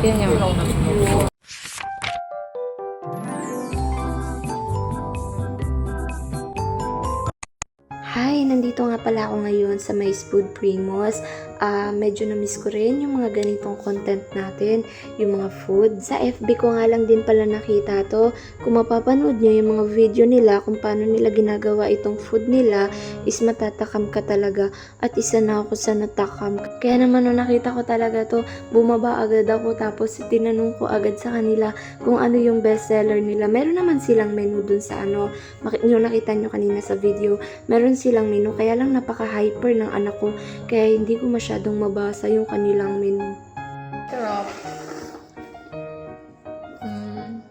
Yan yung. Nandito nga pala ako ngayon sa My Food Primos. Ah, medyo na-miss ko rin yung mga ganitong content natin, yung mga food. Sa FB ko nga lang din pala nakita to. Kung mapapanood nyo yung mga video nila, kung paano nila ginagawa itong food nila, is matatakam ka talaga. At isa na ako sa natakam. Kaya naman nung nakita ko talaga to, bumaba agad ako tapos tinanong ko agad sa kanila kung ano yung bestseller nila. Meron naman silang menu dun sa ano, yung nakita nyo kanina sa video, meron silang menu kaya lang napaka-hyper ng anak ko kaya hindi ko masyadong mabasa yung kanilang menu. Sarap. Mm.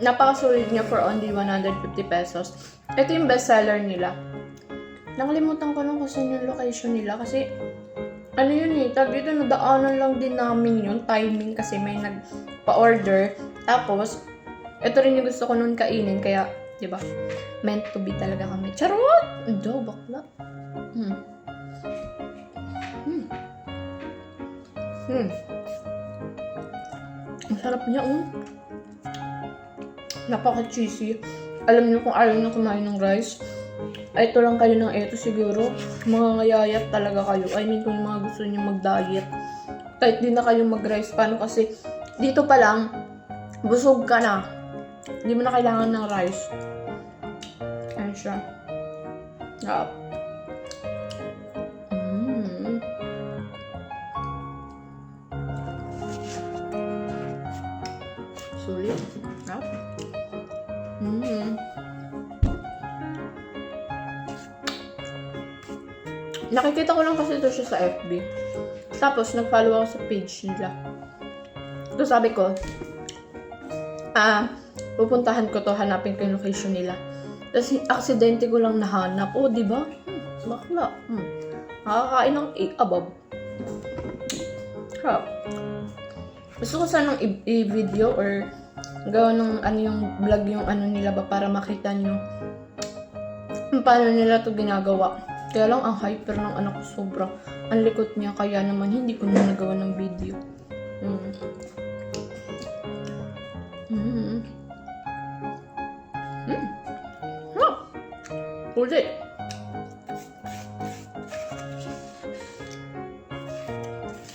Napakasulit niya for only 150 pesos. Ito yung bestseller nila. Nakalimutan ko lang kung saan yung location nila kasi ano yun eh, tag dito nadaanan lang din namin yun, timing kasi may nagpa-order. Tapos, ito rin yung gusto ko nun kainin, kaya, di ba, meant to be talaga kami. Charot! Do, bakla. Hmm. Hmm. Hmm. Ang sarap niya, oh. Napaka-cheesy. Alam niyo kung ayaw na kumain ng rice, ito lang kayo ng eto siguro. Mga ngayayat talaga kayo. I mean, kung mga gusto niyo mag-diet. Kahit di na kayo mag-rice. Paano kasi, dito pa lang, busog ka na. Hindi mo na kailangan ng rice. Ayan siya. Sarap. Mm. Sulit. Sarap. Mm. Nakikita ko lang kasi ito siya sa FB. Tapos, nag-follow ako sa page nila. Ito sabi ko, ah, pupuntahan ko to, hanapin ko yung location nila. Tapos, aksidente ko lang nahanap. Oh, di ba? Hmm, bakla. Hmm. Nakakain ng egg above. Crap. Gusto ko sanang i-video or gawa ng ano yung vlog yung ano nila ba para makita nyo paano nila to ginagawa. Kaya lang ang hyper ng anak ko sobra. Ang likot niya kaya naman hindi ko na nagawa ng video. Mm. Mm. Mm. Ah! Ulit.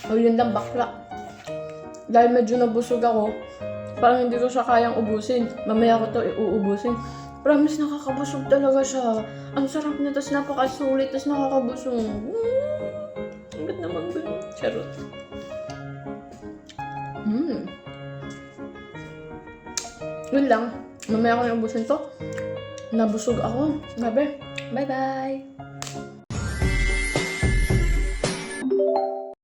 Oh, yun lang bakla. Dahil medyo nabusog ako, parang hindi ko siya kayang ubusin. Mamaya ko to iuubusin. Promise, nakakabusog talaga siya. Ang sarap niya, tapos napakasulit, tapos nakakabusog. Mm. Ganda naman ganun. Charot. Mm. Yun lang. Mamaya ko yung ubusin to. Nabusog ako. Gabi. Bye-bye.